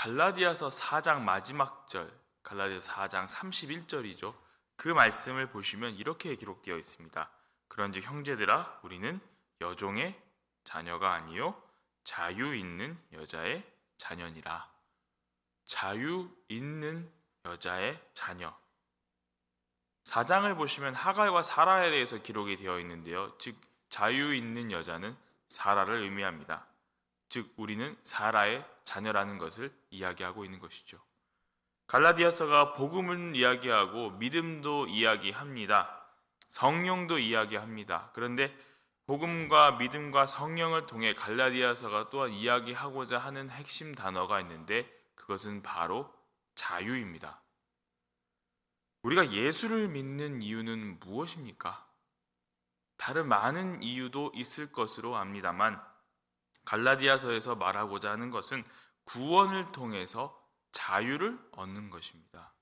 갈라디아서 4장 마지막 절, 갈라디아서 4장 31절이죠. 그 말씀을 보시면 이렇게 기록되어 있습니다. 그런즉 형제들아 우리는 여종의 자녀가 아니요 자유 있는 여자의 자녀니라. 자유 있는 여자의 자녀. 4장을 보시면 하갈과 사라에 대해서 기록이 되어 있는데요. 즉 자유 있는 여자는 사라를 의미합니다. 즉 우리는 사라의 자녀라는 것을 이야기하고 있는 것이죠. 갈라디아서가 복음을 이야기하고 믿음도 이야기합니다. 성령도 이야기합니다. 그런데 복음과 믿음과 성령을 통해 갈라디아서가 또한 이야기하고자 하는 핵심 단어가 있는데 그것은 바로 자유입니다. 우리가 예수를 믿는 이유는 무엇입니까? 다른 많은 이유도 있을 것으로 압니다만 갈라디아서에서 말하고자 하는 것은 구원을 통해서 자유를 얻는 것입니다.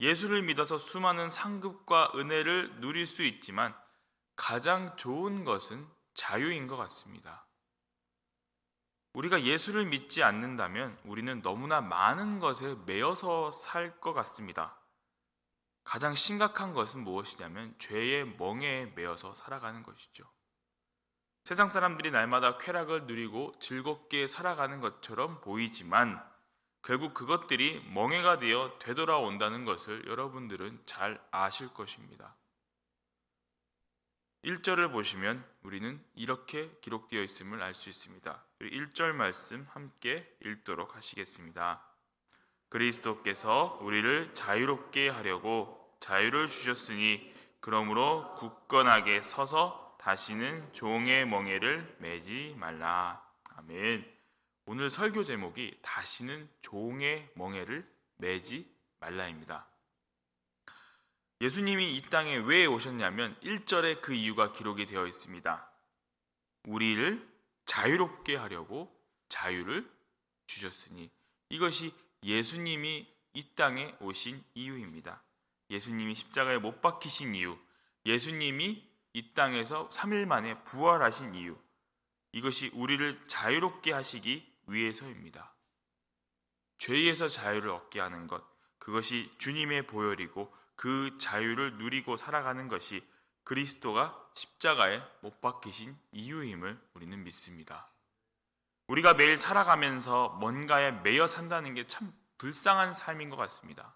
예수를 믿어서 수많은 상급과 은혜를 누릴 수 있지만 가장 좋은 것은 자유인 것 같습니다. 우리가 예수를 믿지 않는다면 우리는 너무나 많은 것에 매여서 살 것 같습니다. 가장 심각한 것은 무엇이냐면 죄의 멍에에 매여서 살아가는 것이죠. 세상 사람들이 날마다 쾌락을 누리고 즐겁게 살아가는 것처럼 보이지만 결국 그것들이 멍해가 되어 되돌아온다는 것을 여러분들은 잘 아실 것입니다. 1절을 보시면 우리는 이렇게 기록되어 있음을 알 수 있습니다. 1절 말씀 함께 읽도록 하시겠습니다. 그리스도께서 우리를 자유롭게 하려고 자유를 주셨으니 그러므로 굳건하게 서서 다시는 종의 멍에를 매지 말라. 아멘. 오늘 설교 제목이 다시는 종의 멍에를 매지 말라입니다. 예수님이 이 땅에 왜 오셨냐면 1절에 그 이유가 기록이 되어 있습니다. 우리를 자유롭게 하려고 자유를 주셨으니 이것이 예수님이 이 땅에 오신 이유입니다. 예수님이 십자가에 못 박히신 이유, 예수님이 이 땅에서 3일 만에 부활하신 이유, 이것이 우리를 자유롭게 하시기 위해서입니다. 죄에서 자유를 얻게 하는 것, 그것이 주님의 보혈이고 그 자유를 누리고 살아가는 것이 그리스도가 십자가에 못 박히신 이유임을 우리는 믿습니다. 우리가 매일 살아가면서 뭔가에 매여 산다는 게 참 불쌍한 삶인 것 같습니다.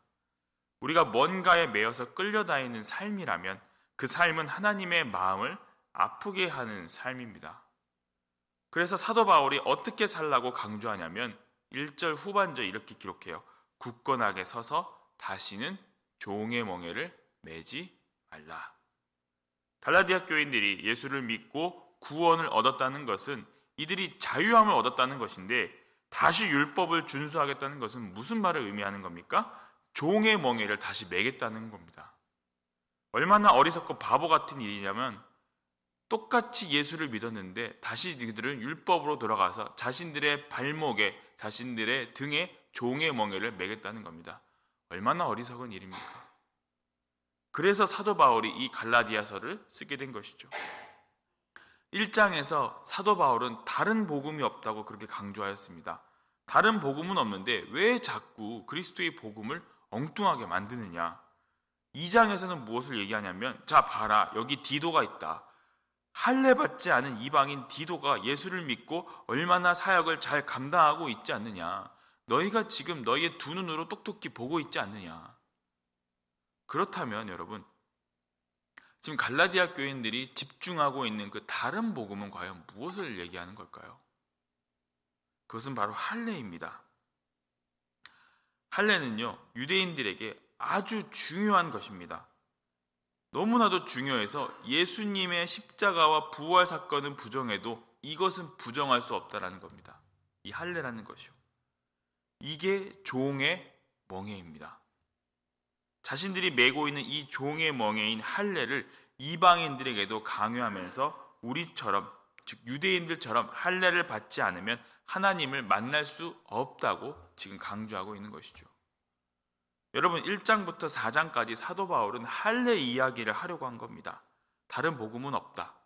우리가 뭔가에 매여서 끌려다니는 삶이라면 그 삶은 하나님의 마음을 아프게 하는 삶입니다. 그래서 사도 바울이 어떻게 살라고 강조하냐면 1절 후반절 이렇게 기록해요. 굳건하게 서서 다시는 종의 멍에를 매지 말라. 갈라디아 교인들이 예수를 믿고 구원을 얻었다는 것은 이들이 자유함을 얻었다는 것인데 다시 율법을 준수하겠다는 것은 무슨 말을 의미하는 겁니까? 종의 멍에를 다시 매겠다는 겁니다. 얼마나 어리석고 바보 같은 일이냐면 똑같이 예수를 믿었는데 다시 그들은 율법으로 돌아가서 자신들의 발목에 자신들의 등에 종의 멍에를 매겠다는 겁니다. 얼마나 어리석은 일입니까? 그래서 사도 바울이 이 갈라디아서를 쓰게 된 것이죠. 1장에서 사도 바울은 다른 복음이 없다고 그렇게 강조하였습니다. 다른 복음은 없는데 왜 자꾸 그리스도의 복음을 엉뚱하게 만드느냐? 2장에서는 무엇을 얘기하냐면 자 봐라 여기 디도가 있다. 할례 받지 않은 이방인 디도가 예수를 믿고 얼마나 사역을 잘 감당하고 있지 않느냐. 너희가 지금 너희의 두 눈으로 똑똑히 보고 있지 않느냐. 그렇다면 여러분 지금 갈라디아 교인들이 집중하고 있는 그 다른 복음은 과연 무엇을 얘기하는 걸까요? 그것은 바로 할례입니다. 할례는요 유대인들에게 아주 중요한 것입니다. 너무나도 중요해서 예수님의 십자가와 부활 사건은 부정해도 이것은 부정할 수 없다라는 겁니다. 이 할례라는 것이요. 이게 종의 멍에입니다. 자신들이 메고 있는 이 종의 멍에인 할례를 이방인들에게도 강요하면서 우리처럼 즉 유대인들처럼 할례를 받지 않으면 하나님을 만날 수 없다고 지금 강조하고 있는 것이죠. 여러분 1장부터 4장까지 사도 바울은 할례 이야기를 하려고 한 겁니다. 다른 복음은 없다.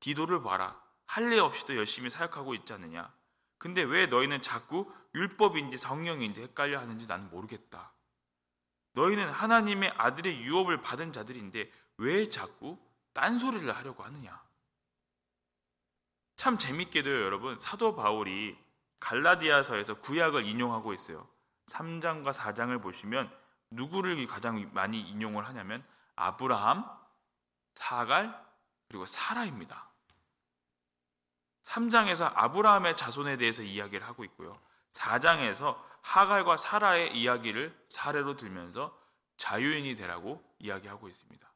디도를 봐라. 할례 없이도 열심히 사역하고 있지 않느냐. 근데 왜 너희는 자꾸 율법인지 성령인지 헷갈려 하는지 나는 모르겠다. 너희는 하나님의 아들의 유업을 받은 자들인데 왜 자꾸 딴소리를 하려고 하느냐? 참 재밌게도요, 여러분. 사도 바울이 갈라디아서에서 구약을 인용하고 있어요. 3장과 4장을 보시면 누구를 가장 많이 인용을 하냐면 아브라함, 사갈, 그리고 사라입니다. 3장에서 아브라함의 자손에 대해서 이야기를 하고 있고요. 4장에서 하갈과 사라의 이야기를 사례로 들면서 자유인이 되라고 이야기하고 있습니다.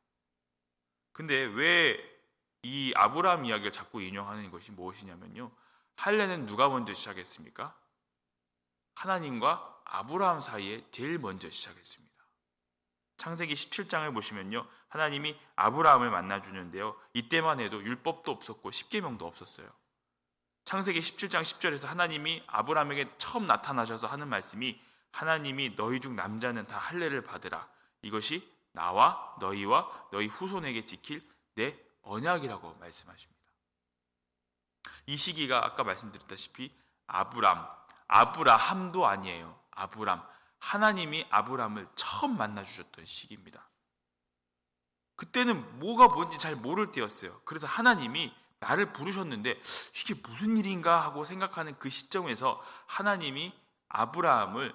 근데 왜 이 아브라함 이야기를 자꾸 인용하는 것이 무엇이냐면요. 할례는 누가 먼저 시작했습니까? 하나님과 아브라함 사이에 제일 먼저 시작했습니다. 창세기 17장을 보시면요. 하나님이 아브라함을 만나 주는데요. 이때만 해도 율법도 없었고 십계명도 없었어요. 창세기 17장 10절에서 하나님이 아브라함에게 처음 나타나셔서 하는 말씀이 하나님이 너희 중 남자는 다 할례를 받으라. 이것이 나와 너희와 너희 후손에게 지킬 내 언약이라고 말씀하십니다. 이 시기가 아까 말씀드렸다시피 아브람, 아브라함도 아니에요. 아브람. 하나님이 아브람을 처음 만나 주셨던 시기입니다. 그때는 뭐가 뭔지 잘 모를 때였어요. 그래서 하나님이 나를 부르셨는데 이게 무슨 일인가 하고 생각하는 그 시점에서 하나님이 아브라함을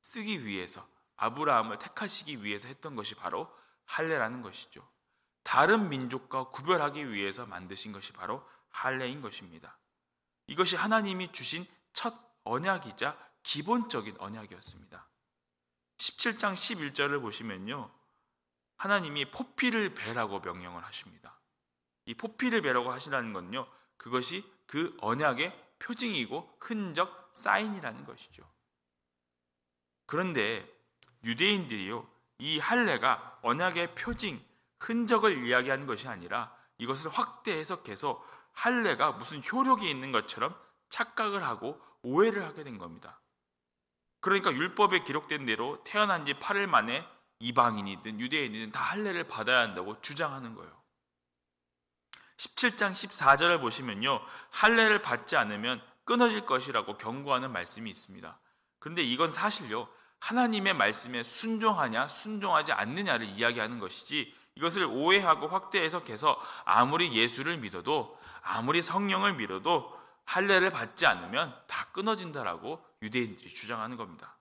쓰기 위해서 아브라함을 택하시기 위해서 했던 것이 바로 할례라는 것이죠. 다른 민족과 구별하기 위해서 만드신 것이 바로 할례인 것입니다. 이것이 하나님이 주신 첫 언약이자 기본적인 언약이었습니다. 17장 11절을 보시면요. 하나님이 포피를 베라고 명령을 하십니다. 이 포피를 베라고 하시라는 건요. 그것이 그 언약의 표징이고 흔적 사인이라는 것이죠. 그런데 유대인들이요. 이 할례가 언약의 표징, 흔적을 이야기하는 것이 아니라 이것을 확대 해석해서 할례가 무슨 효력이 있는 것처럼 착각을 하고 오해를 하게 된 겁니다. 그러니까 율법에 기록된 대로 태어난 지 8일 만에 이방인이든 유대인이든 다 할례를 받아야 한다고 주장하는 거예요. 17장 14절을 보시면요. 할례를 받지 않으면 끊어질 것이라고 경고하는 말씀이 있습니다. 그런데 이건 사실요. 하나님의 말씀에 순종하냐 순종하지 않느냐를 이야기하는 것이지 이것을 오해하고 확대 해석해서 아무리 예수를 믿어도 아무리 성령을 믿어도 할례를 받지 않으면 다 끊어진다라고 유대인들이 주장하는 겁니다.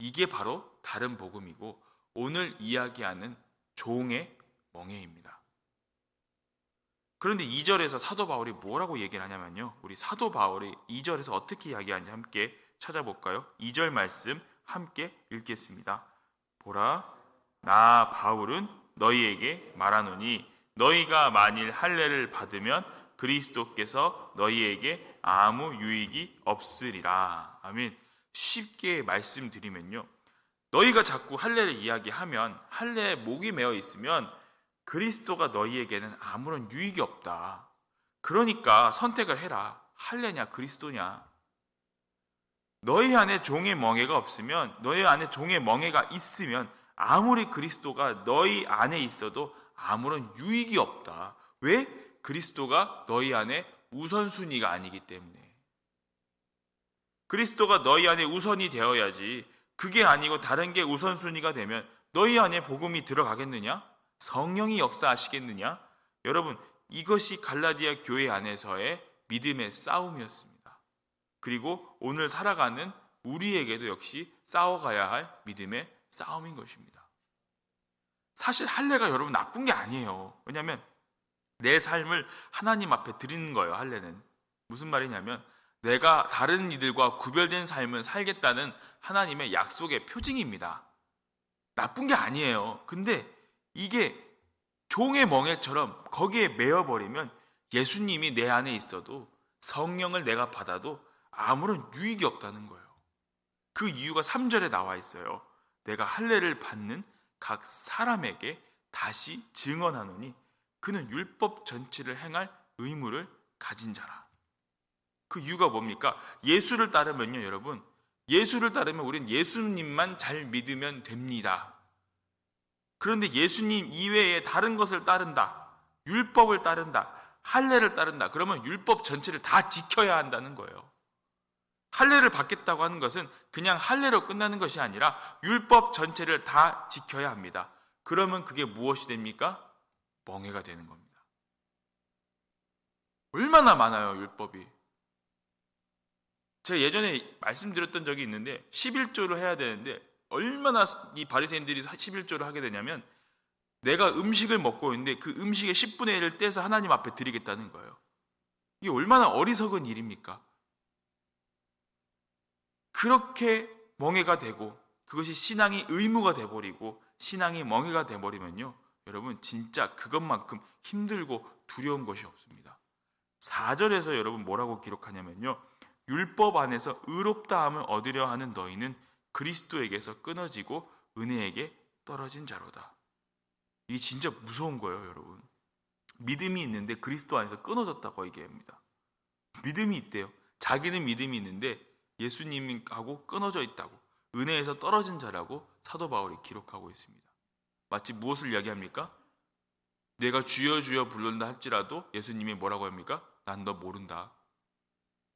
이게 바로 다른 복음이고 오늘 이야기하는 종의 멍해입니다. 그런데 2절에서 사도 바울이 뭐라고 얘기를 하냐면요. 우리 사도 바울이 2절에서 어떻게 이야기하는지 함께 찾아볼까요? 2절 말씀 함께 읽겠습니다. 보라 나 바울은 너희에게 말하노니 너희가 만일 할례를 받으면 그리스도께서 너희에게 아무 유익이 없으리라. 아멘. 쉽게 말씀드리면요. 너희가 자꾸 할례를 이야기하면 할례에 목이 메어 있으면 그리스도가 너희에게는 아무런 유익이 없다. 그러니까 선택을 해라. 할례냐 그리스도냐. 너희 안에 종의 멍해가 없으면 너희 안에 종의 멍해가 있으면 아무리 그리스도가 너희 안에 있어도 아무런 유익이 없다. 왜? 그리스도가 너희 안에 우선순위가 아니기 때문에. 그리스도가 너희 안에 우선이 되어야지 그게 아니고 다른 게 우선순위가 되면 너희 안에 복음이 들어가겠느냐? 성령이 역사하시겠느냐? 여러분, 이것이 갈라디아 교회 안에서의 믿음의 싸움이었습니다. 그리고 오늘 살아가는 우리에게도 역시 싸워가야 할 믿음의 싸움인 것입니다. 사실 할례가 여러분 나쁜 게 아니에요. 왜냐하면 내 삶을 하나님 앞에 드리는 거예요. 할례는 무슨 말이냐면 내가 다른 이들과 구별된 삶을 살겠다는 하나님의 약속의 표징입니다. 나쁜 게 아니에요. 근데 이게 종의 멍에처럼 거기에 매어버리면 예수님이 내 안에 있어도 성령을 내가 받아도 아무런 유익이 없다는 거예요. 그 이유가 3절에 나와 있어요. 내가 할례를 받는 각 사람에게 다시 증언하노니 그는 율법 전체를 행할 의무를 가진 자라. 그 이유가 뭡니까? 예수를 따르면요, 여러분. 예수를 따르면 우린 예수님만 잘 믿으면 됩니다. 그런데 예수님 이외에 다른 것을 따른다. 율법을 따른다. 할례를 따른다. 그러면 율법 전체를 다 지켜야 한다는 거예요. 할례를 받겠다고 하는 것은 그냥 할례로 끝나는 것이 아니라 율법 전체를 다 지켜야 합니다. 그러면 그게 무엇이 됩니까? 멍해가 되는 겁니다. 얼마나 많아요, 율법이. 제가 예전에 말씀드렸던 적이 있는데 11조를 해야 되는데 얼마나 이 바리새인들이 11조를 하게 되냐면 내가 음식을 먹고 있는데 그 음식의 10분의 1을 떼서 하나님 앞에 드리겠다는 거예요. 이게 얼마나 어리석은 일입니까? 그렇게 멍해가 되고 그것이 신앙이 의무가 돼버리고 신앙이 멍해가 돼버리면요. 여러분 진짜 그것만큼 힘들고 두려운 것이 없습니다. 4절에서 여러분 뭐라고 기록하냐면요. 율법 안에서 의롭다함을 얻으려 하는 너희는 그리스도에게서 끊어지고 은혜에게 떨어진 자로다. 이게 진짜 무서운 거예요, 여러분. 믿음이 있는데 그리스도 안에서 끊어졌다고 얘기합니다. 믿음이 있대요. 자기는 믿음이 있는데 예수님하고 끊어져 있다고 은혜에서 떨어진 자라고 사도 바울이 기록하고 있습니다. 마치 무엇을 이야기합니까? 내가 주여 주여 부른다 할지라도 예수님이 뭐라고 합니까? 난 너 모른다.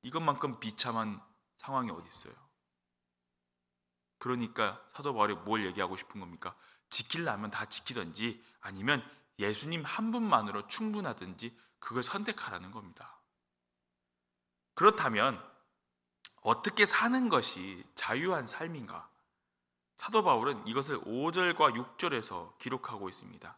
이것만큼 비참한 상황이 어디 있어요? 그러니까 사도 바울이 뭘 얘기하고 싶은 겁니까? 지키려면 다 지키든지 아니면 예수님 한 분만으로 충분하든지 그걸 선택하라는 겁니다. 그렇다면 어떻게 사는 것이 자유한 삶인가? 사도 바울은 이것을 5절과 6절에서 기록하고 있습니다.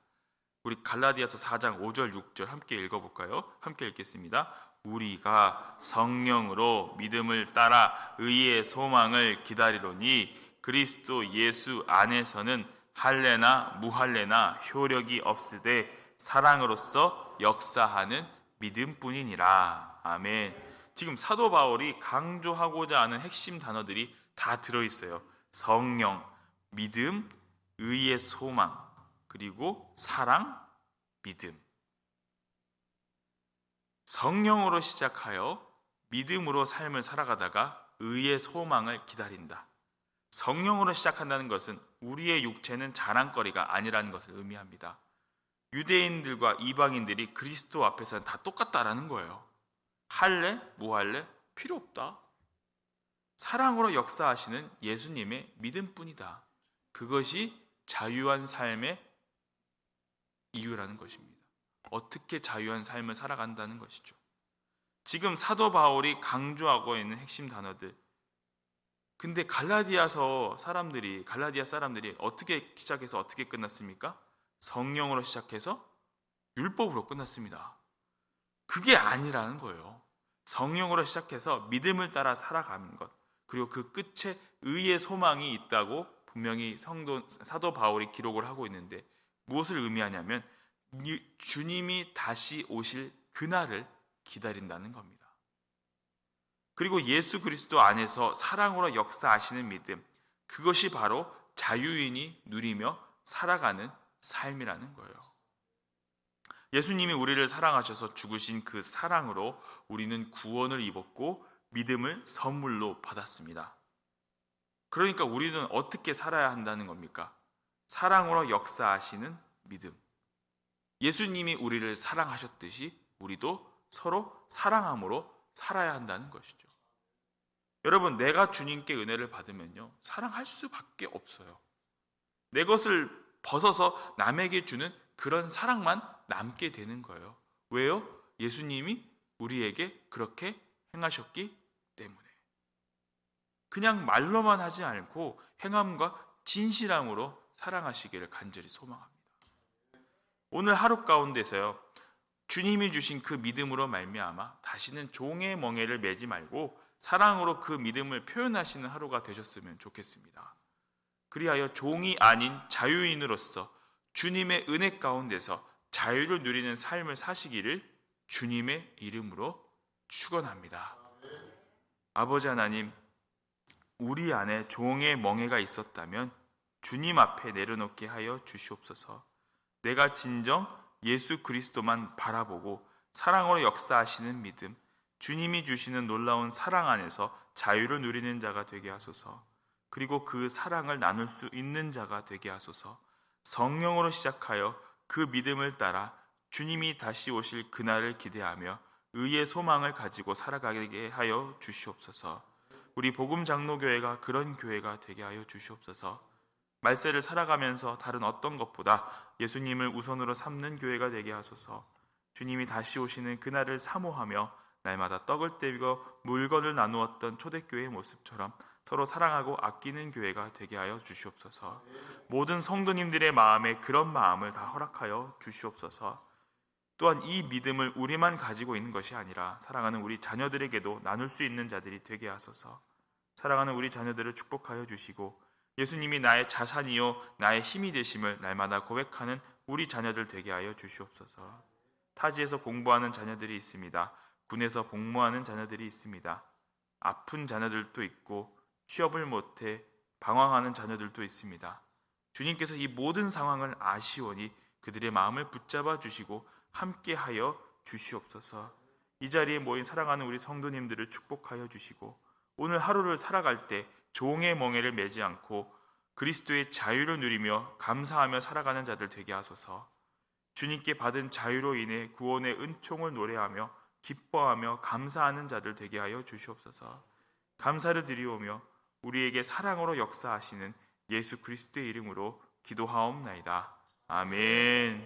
우리 갈라디아서 4장 5절 6절 함께 읽어볼까요? 함께 읽겠습니다. 우리가 성령으로 믿음을 따라 의의 소망을 기다리로니 그리스도 예수 안에서는 할례나 무할례나 효력이 없으되 사랑으로서 역사하는 믿음뿐이니라. 아멘. 지금 사도 바울이 강조하고자 하는 핵심 단어들이 다 들어 있어요. 성령, 믿음, 의의 소망, 그리고 사랑, 믿음. 성령으로 시작하여 믿음으로 삶을 살아가다가 의의 소망을 기다린다. 성령으로 시작한다는 것은 우리의 육체는 자랑거리가 아니라는 것을 의미합니다. 유대인들과 이방인들이 그리스도 앞에서는 다 똑같다라는 거예요. 할래? 무할래? 필요 없다. 사랑으로 역사하시는 예수님의 믿음뿐이다. 그것이 자유한 삶의 이유라는 것입니다. 어떻게 자유한 삶을 살아간다는 것이죠. 지금 사도 바울이 강조하고 있는 핵심 단어들. 근데 갈라디아서 사람들이 갈라디아 사람들이 어떻게 시작해서 어떻게 끝났습니까? 성령으로 시작해서 율법으로 끝났습니다. 그게 아니라는 거예요. 성령으로 시작해서 믿음을 따라 살아가는 것. 그리고 그 끝에 의의 소망이 있다고 분명히 성도 사도 바울이 기록을 하고 있는데 무엇을 의미하냐면 주님이 다시 오실 그날을 기다린다는 겁니다. 그리고 예수 그리스도 안에서 사랑으로 역사하시는 믿음, 그것이 바로 자유인이 누리며 살아가는 삶이라는 거예요. 예수님이 우리를 사랑하셔서 죽으신 그 사랑으로 우리는 구원을 입었고 믿음을 선물로 받았습니다. 그러니까 우리는 어떻게 살아야 한다는 겁니까? 사랑으로 역사하시는 믿음. 예수님이 우리를 사랑하셨듯이 우리도 서로 사랑함으로 살아야 한다는 것이죠. 여러분, 내가 주님께 은혜를 받으면요, 사랑할 수밖에 없어요. 내 것을 벗어서 남에게 주는 그런 사랑만 남게 되는 거예요. 왜요? 예수님이 우리에게 그렇게 행하셨기 때문에. 그냥 말로만 하지 않고 행함과 진실함으로 사랑하시기를 간절히 소망합니다. 오늘 하루 가운데서요. 주님이 주신 그 믿음으로 말미암아 다시는 종의 멍에를 매지 말고 사랑으로 그 믿음을 표현하시는 하루가 되셨으면 좋겠습니다. 그리하여 종이 아닌 자유인으로서 주님의 은혜 가운데서 자유를 누리는 삶을 사시기를 주님의 이름으로 축원합니다. 아버지 하나님, 우리 안에 종의 멍해가 있었다면 주님 앞에 내려놓게 하여 주시옵소서. 내가 진정 예수 그리스도만 바라보고 사랑으로 역사하시는 믿음, 주님이 주시는 놀라운 사랑 안에서 자유를 누리는 자가 되게 하소서. 그리고 그 사랑을 나눌 수 있는 자가 되게 하소서. 성령으로 시작하여 그 믿음을 따라 주님이 다시 오실 그날을 기대하며 의의 소망을 가지고 살아가게 하여 주시옵소서. 우리 복음 장로교회가 그런 교회가 되게 하여 주시옵소서. 말세를 살아가면서 다른 어떤 것보다 예수님을 우선으로 삼는 교회가 되게 하소서. 주님이 다시 오시는 그날을 사모하며 날마다 떡을 떼고 물건을 나누었던 초대교회의 모습처럼 서로 사랑하고 아끼는 교회가 되게 하여 주시옵소서. 모든 성도님들의 마음에 그런 마음을 다 허락하여 주시옵소서. 또한 이 믿음을 우리만 가지고 있는 것이 아니라 사랑하는 우리 자녀들에게도 나눌 수 있는 자들이 되게 하소서. 사랑하는 우리 자녀들을 축복하여 주시고 예수님이 나의 자산이요 나의 힘이 되심을 날마다 고백하는 우리 자녀들 되게 하여 주시옵소서. 타지에서 공부하는 자녀들이 있습니다. 군에서 복무하는 자녀들이 있습니다. 아픈 자녀들도 있고 취업을 못해 방황하는 자녀들도 있습니다. 주님께서 이 모든 상황을 아시오니 그들의 마음을 붙잡아 주시고 함께하여 주시옵소서. 이 자리에 모인 사랑하는 우리 성도님들을 축복하여 주시고 오늘 하루를 살아갈 때 종의 멍에를 매지 않고 그리스도의 자유를 누리며 감사하며 살아가는 자들 되게 하소서. 주님께 받은 자유로 인해 구원의 은총을 노래하며 기뻐하며 감사하는 자들 되게 하여 주시옵소서. 감사를 드리오며 우리에게 사랑으로 역사하시는 예수 그리스도의 이름으로 기도하옵나이다. 아멘.